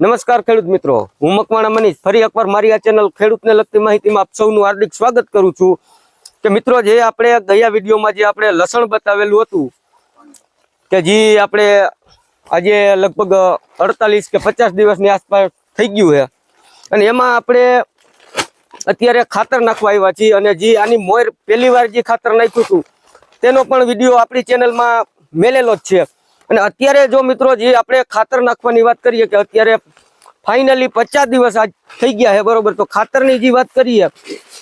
નમસ્કાર ખેડૂત મિત્રો. હું મકવાણા મનીષ. ફરી એકવાર મારી આ ચેનલ ખેડૂતને લગતી માહિતીમાં આપ સૌનું હાર્દિક સ્વાગત કરું છું. કે મિત્રો, જે આપણે ગયા વિડીયોમાં જે આપણે લસણ બતાવેલું હતું, કે જે આપણે આજે લગભગ અડતાલીસ કે પચાસ દિવસની આસપાસ થઈ ગયું છે. અને એમાં આપણે અત્યારે ખાતર નાખવા આવ્યા છીએ અને જે આની મોર પહેલી વાર જે ખાતર નાખ્યું હતું, તેનો પણ વીડિયો આપણી ચેનલમાં મેલેલો જ છે. અને અત્યારે જો મિત્રો જે આપણે ખાતર નાખવાની વાત કરીએ કે અત્યારે ફાઇનલી પચાસ દિવસ આજ થઈ ગયા છે, બરોબર? તો ખાતરની જે વાત કરીએ,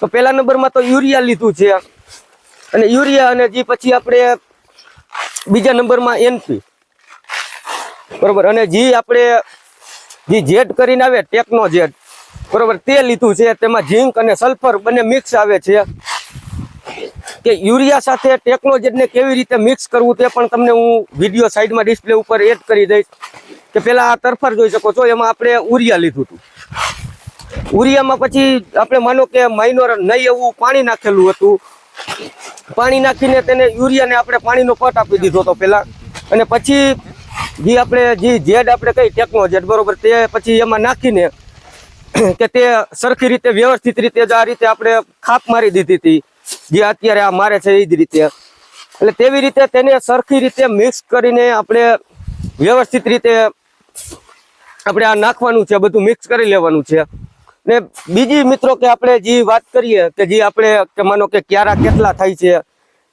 તો પહેલા નંબરમાં તો યુરિયા લીધું છે. અને યુરિયા અને જે પછી આપણે બીજા નંબરમાં એનપી બરોબર? અને જે આપણે જે જેટ કરીને આવે ટેકનો જેટ બરોબર? તે લીધું છે. તેમાં ઝીંક અને સલ્ફર બંને મિક્સ આવે છે. કે યુરિયા સાથે ટેકનોલોજીને કેવી રીતે મિક્સ કરવું તે પણ તમને હું વીડિયો સાઈડમાં ડિસ્પ્લે ઉપર એડ કરી દઈશ. કે પેલા આ તરફર જોઈ શકો છો, એમાં આપણે ઉરિયા લીધું હતું. ઉરિયામાં પછી આપણે માનો કે માઇનોર નહીં એવું પાણી નાખેલું હતું. પાણી નાખીને તેને યુરિયાને આપણે પાણીનો પટ આપી દીધો હતો પહેલાં અને પછી જે આપણે, જે જેડ આપણે કઈ ટેકનોજેડ બરોબર? તે પછી એમાં નાખીને કે તે સરખી રીતે વ્યવસ્થિત રીતે જ આ રીતે આપણે ખાપ મારી દીધી હતી. જે અત્યારે આ મારે છે એ જ રીતે. એટલે તેવી રીતે તેને સરખી રીતે મિક્સ કરીને આપણે વ્યવસ્થિત રીતે આપણે આ નાખવાનું છે, બધું મિક્સ કરી લેવાનું છે. ને બીજી મિત્રો કે આપણે જે વાત કરીએ કે જે આપણે કે માનો કે ક્યારા કેટલા થાય છે,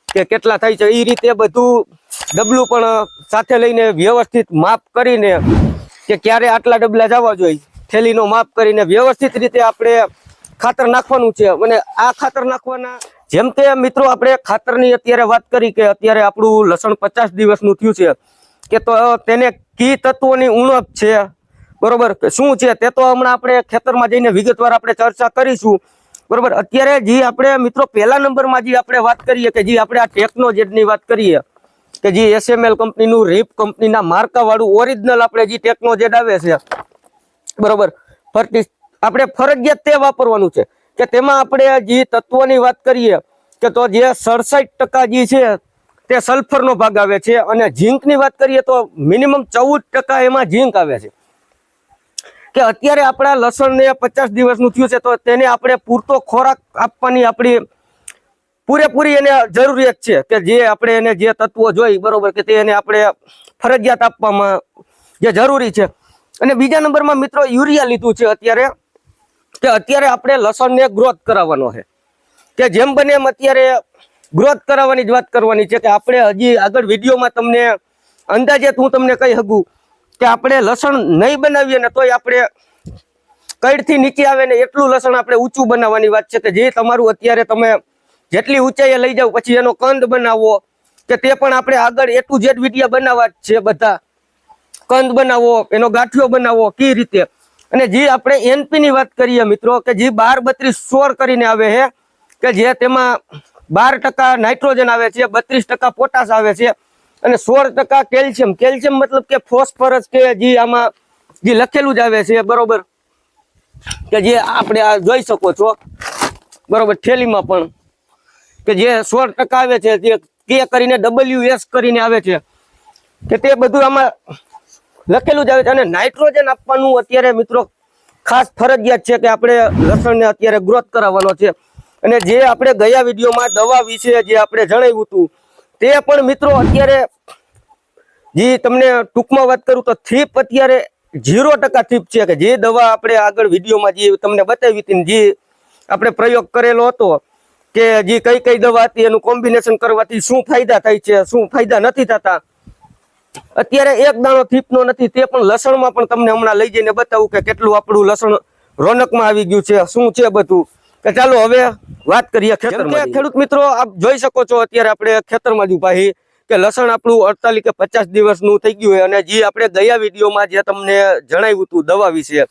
કે કેટલા થાય છે એ રીતે બધું ડબલું પણ સાથે લઈને વ્યવસ્થિત માપ કરીને કે ક્યારે આટલા ડબલા જવા જોઈએ, થેલીનો માપ કરીને વ્યવસ્થિત રીતે આપણે ખાતર નાખવાનું છે. અને આ ખાતર નાખવાના જેમ કે મિત્રો આપણે ખાતરની અત્યારે વાત કરી કે અત્યારે આપણું લસણ પચાસ દિવસનું થયું છે, કે તો તેને કી તત્વોની ઉણપ છે, બરોબર? શું છે? તે તો હમણાં આપણે ખેતરમાં જઈને વિગતવાર આપણે ચર્ચા કરીશું. બરોબર? અત્યારે જે આપણે મિત્રો પહેલા નંબરમાં જે આપણે વાત કરીએ કે જે આપણે આ ટેકનોજેટની વાત કરીએ, કે જે એસએમએલ કંપનીનું, રીપ કંપનીના માર્કાવાળું ઓરિજિનલ આપણે જે ટેકનોજેટ આવે છે, બરોબર? ફરતી આપણે ફરજિયાત તે વાપરવાનું છે. કે તેમાં આપણે જે તત્વોની વાત કરીએ, કે તો જે સડસઠ જે છે તે સલ્ફરનો ભાગ આવે છે અને ઝીંકની વાત કરીએ તો મિનિમમ ચૌદ ટકા એમાં ઝીંક આવે છે. કે અત્યારે આપણા લસણને પચાસ દિવસનું થયું છે તો તેને આપણે પૂરતો ખોરાક આપવાની આપણી પૂરેપૂરી એને જરૂરિયાત છે કે જે આપણે એને જે તત્વો જોઈ બરોબર કે તે એને આપણે ફરજિયાત આપવામાં જે જરૂરી છે. અને બીજા નંબરમાં મિત્રો યુરિયા લીધું છે અત્યારે. કે અત્યારે આપણે લસણને ગ્રોથ કરાવવાનો છે. કે જેમ બને એમ અત્યારે ગ્રોથ કરાવવાની જ વાત કરવાની છે કે આપણે હજી આગળ વિડીયોમાં તમને અંદાજે હું તમને કહી શકું કે આપણે લસણ નહીં બનાવીએ ને તોય આપણે કઈડથી નીચે આવે ને એટલું લસણ આપણે ઊંચું બનાવવાની વાત છે કે જે તમારું અત્યારે તમે જેટલી ઊંચાઈએ લઈ જાઓ પછી એનો કંદ બનાવો કે તે પણ આપણે આગળ એટલું જેટ વિડીયા બનાવવા છે બધા. કંદ બનાવો, એનો ગાંઠિયો બનાવો કઈ રીતે? અને જે આપણે એનપી ની વાત કરીએ મિત્રો, કે જે બાર બત્રીસ સોળ કરીને આવે છે, કે જે તેમાં બાર નાઇટ્રોજન આવે છે, બત્રીસ પોટાશ આવે છે, અને સોળ કેલ્શિયમ. કેલ્શિયમ મતલબ કે ફોસ્ફરસ કે જે આમાં જે લખેલું જ આવે છે, બરોબર? કે જે આપણે આ જોઈ શકો છો. બરોબર, થેલીમાં પણ. કે જે સોળ આવે છે જે કે કરીને ડબલ્યુ એસ કરીને આવે છે. કે તે બધું આમાં લખેલું જ આવે છે. અને નાઇટ્રોજન આપવાનું અત્યારે મિત્રો ખાસ ફરજિયાત છે કે આપણે લસણને અત્યારે ગ્રોથ કરાવવાનો છે. અને જે આપણે ગયા વિડીયોમાં દવા વિશે જે આપણે જણાવ્યું હતું, તે પણ મિત્રો અત્યારે જે તમને ટૂંકમાં વાત કરું તો થીપ અત્યારે ઝીરો ટકા થીપ છે કે જે દવા આપણે આગળ વિડીયોમાં જે તમને બતાવી હતી જે આપણે પ્રયોગ કરેલો હતો, કે જે કઈ કઈ દવા હતી, એનું કોમ્બિનેશન કરવાથી શું ફાયદા થાય છે, શું ફાયદા નથી થતા અત્યારે એક દાણો થીપનો નથી તે પણ લસણમાં પણ તમને હમણાં લઈ જઈને બતાવું કે કેટલું આપણું લસણ રોનકમાં આવી ગયું છે શું છે બધું? કે ચાલો હવે વાત કરીએ ખેતરમાં ખેડૂત મિત્રો આપ જોઈ શકો છો અત્યારે આપણે ખેતરમાં જ ઊભા કે લસણ આપણું અડતાલીસ કે પચાસ દિવસનું થઈ ગયું હોય અને જે આપણે ગયા વિડીયોમાં જે તમને જણાવ્યું હતું દવા વિશે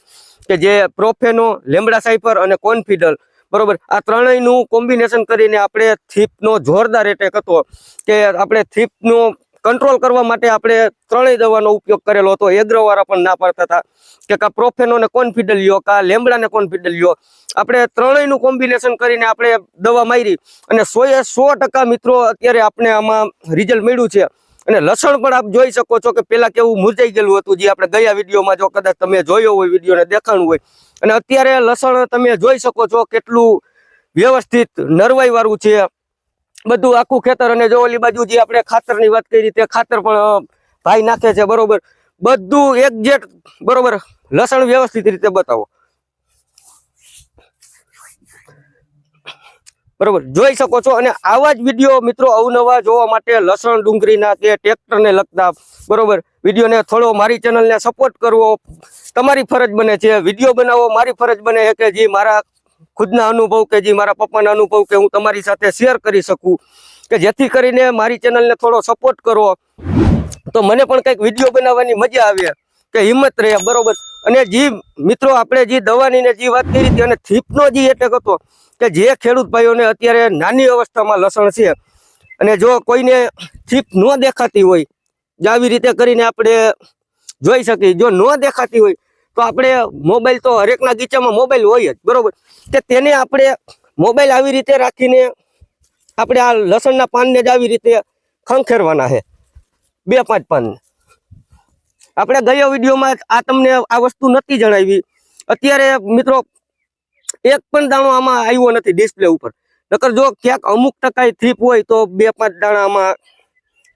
કે જે પ્રોફેનો લેમડા સાઇપર અને કોન્ફિડલ બરોબર? આ ત્રણેયનું કોમ્બિનેશન કરીને આપણે થીપનો જોરદાર એટેક હતો કે આપણે થીપનો કંટ્રોલ કરવા માટે આપણે ત્રણેય દવાનો ઉપયોગ કરેલો હતો. એગ્રોવાળા પણ ના પાડતા હતા. કે કા પ્રોફેનોને કોન્ફિડલ લ્યો, કા લેમડાને કોન્ફિડલ લ્યો. આપણે ત્રણેયનું કોમ્બિનેશન કરીને આપણે દવા મારી અને સો એ સો મિત્રો અત્યારે આપણે આમાં રિઝલ્ટ મળ્યું છે. અને લસણ પણ આપ જોઈ શકો છો કે પેલા કેવું મુરજાઈ ગયેલું હતું, જે આપણે ગયા વિડીયોમાં જો કદાચ તમે જોયો હોય, વિડીયોને દેખાણું હોય. અને અત્યારે લસણ તમે જોઈ શકો છો કેટલું વ્યવસ્થિત નરવાઈ વાળું છે. બધું આખું ખેતર અને જો ઓલી બાજુ જે આપણે ખાતરની વાત કરી, તે ખાતર પણ ભાઈ નાખે છે, બરોબર. બધું એક્ઝેક્ટ બરોબર. લસણ વ્યવસ્થિત રીતે બતાવો. બરોબર. જોઈ શકો છો અને આવા જ વીડિયો મિત્રો અવનવા જોવા માટે લસણ ડુંગળીના કે ટ્રેક્ટરને લગતા, બરોબર. વિડીયોને થોડો મારી ચેનલને સપોર્ટ કરવો. તમારી ફરજ બને છે. વીડિયો બનાવો, મારી ફરજ બને છે કે જે મારા ખુદના અનુભવ કે જે મારા પપ્પાના અનુભવ કે હું તમારી સાથે શેર કરી શકું. કે જેથી કરીને મારી ચેનલને થોડો સપોર્ટ કરો. તો મને પણ કંઈક વીડિયો બનાવવાની મજા આવે. કે હિંમત રહે, બરોબર. અને જે મિત્રો આપણે જે દવાની ને જે વાત કરી અને થીપનો જે એટેક હતો, કે જે ખેડૂત ભાઈઓને અત્યારે નાની અવસ્થામાં લસણ છે. અને જો કોઈને થીપ ન દેખાતી હોય આવી રીતે કરીને આપણે જોઈ શકીએ. જો ન દેખાતી હોય તો આપણે મોબાઈલ તો હરેકના ગીચામાં મોબાઈલ હોય જ, બરોબર? કે તેને આપણે મોબાઈલ આવી રીતે રાખીને આપણે આ લસણના પાનને જ આવી રીતે ખંખેરવાના છે. બે પાંચ પાન. આપણે ગયા વિડીયોમાં આ તમને આ વસ્તુ નથી જણાવી. અત્યારે મિત્રો, એક પણ દાણો આમાં આવ્યો નથી ડિસ્પ્લે ઉપર. નકર જો ક્યાંક અમુક ટકા થીપ હોય તો બે પાંચ દાણા આમાં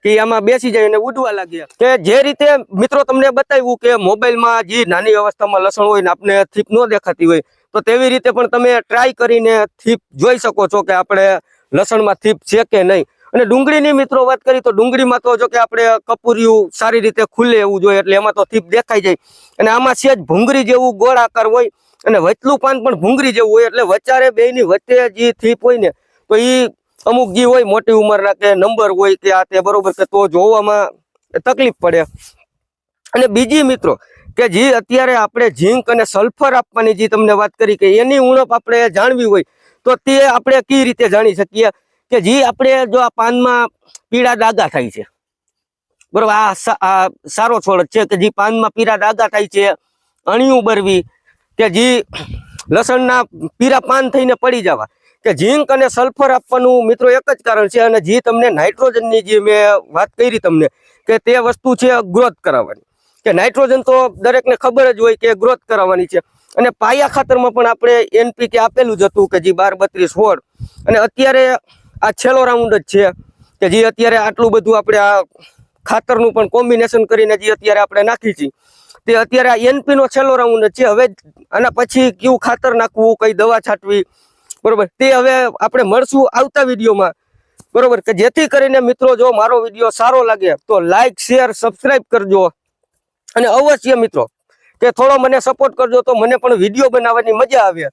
કે આમાં બેસી જાય અને ઉડવા લાગ્યા કે જે રીતે મિત્રો તમને બતાવ્યું કે મોબાઈલમાં જે નાની અવસ્થામાં લસણ હોય ને આપણે થીપ ન દેખાતી હોય, તો તેવી રીતે પણ તમે ટ્રાય કરીને થીપ જોઈ શકો છો કે આપણે લસણમાં થીપ છે કે નહીં. અને ડુંગળીની મિત્રો વાત કરી તો ડુંગળીમાં તો જો કે આપણે કપૂરિયું સારી રીતે ખુલે એવું જોઈએ એટલે એમાં તો થીપ દેખાઈ જાય. અને આમાં છે જ ભૂંગળી જેવું ગોળ આકાર હોય અને વચલું પાન પણ ભૂંગળી જેવું હોય એટલે વચારે બેની વચ્ચે જે થીપ હોય ને, તો એ અમુક ઘી હોય મોટી ઉંમરના કે નંબર હોય કે આ તે બરોબર કે તો જોવામાં તકલીફ પડે. અને બીજી મિત્રો, કે જે અત્યારે આપણે ઝીંક અને સલ્ફર આપવાની જે તમને વાત કરી કે એની ઉણપ આપણે જાણવી હોય, તો તે આપણે કઈ રીતે જાણી શકીએ? કે જે આપણે જો આ પાનમાં પીળા દાગા થાય છે. બરોબર, આ સારો છોડ છે કે જે પાનમાં પીળા દાગા થાય છે, અણિયું બરવી, કે જે લસણના પીરા પાન થઈને પડી જવા. કે ઝીંક અને સલ્ફર આપવાનું મિત્રો એક જ કારણ છે અને જે તમને નાઇટ્રોજનની જે મેં વાત કરી તમને કે તે વસ્તુ છે ગ્રોથ કરાવવાની. કે નાઇટ્રોજન તો દરેકને ખબર જ હોય કે ગ્રોથ કરાવવાની છે. અને પાયા ખાતરમાં પણ આપણે એનપીકે આપેલું જ હતું કે જે બાર બત્રીસ સોળ અને અત્યારે આ છેલ્લો રાઉન્ડ જ છે કે જે અત્યારે આટલું બધું આપણે આ ખાતરનું પણ કોમ્બિનેશન કરીને જે અત્યારે આપણે નાખી છીએ તે અત્યારે આ એનપીનો છેલ્લો રાઉન્ડ જ છે. હવે આના પછી કયું ખાતર નાખવું, કઈ દવા છાંટવી બરોબર? તે હવે આપણે મળશું આવતા વિડીયોમાં. બરોબર? કે જેથી કરીને મિત્રો, જો મારો વીડિયો સારો લાગે, તો લાઈક શેર સબસ્ક્રાઇબ કરજો. અને અવશ્ય મિત્રો, કે થોડો મને સપોર્ટ કરજો, તો મને પણ વીડિયો બનાવવાની મજા આવે.